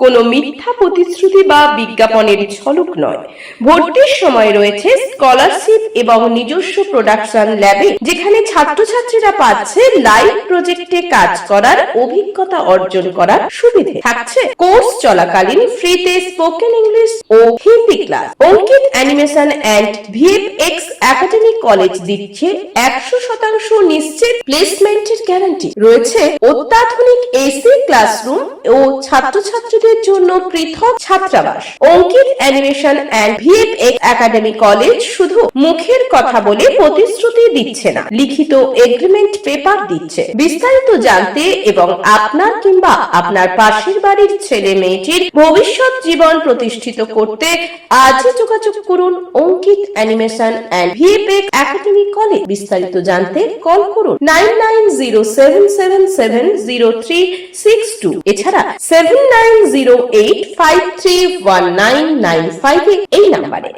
কোনো মিথ্যা প্রতিশ্রুতি বা বিজ্ঞাপনের ঝলক নয়। ভর্তির সময় রয়েছে স্কলারশিপ এবং নিজস্ব প্রোডাকশন ল্যাবে যেখানে ছাত্রছাত্রীরা পাচ্ছে লাইভ প্রজেক্টে কাজ করার অভিজ্ঞতা অর্জন করার সুবিধে। থাকছে কোর্স চলাকালীন ফ্রিতে spoken English O Hindi class Ankit animation and VFX academy college দিচ্ছে একশো শতাংশ নিশ্চিত প্লেসমেন্টের গ্যারান্টি রয়েছে অত্যাধুনিক এসি ক্লাসরুম ও ছাত্রছাত্রীদের জন্য পৃথক ছাত্রাবাস। Ankit animation and VFX academy college শুধু মুখের কথা বলে প্রতিশ্রুতি দিচ্ছে না, লিখিত এগ্রিমেন্ট পেপার দিচ্ছে। বিস্তারিত জানতে এবং আপনার কিংবা আপনার পাশের বাড়ির ছেলে মেয়েটির ভবিষ্যৎ জীবন প্রতিষ্ঠিত করতে আজই যোগাযোগ করুন Ankit animation and VFX academy college বিস্তারিত জানতে কল করুন nine nine zero seven seven seven zero three six two. এছাড়া seven nine zero eight five three one nine nine five এই নাম্বারে।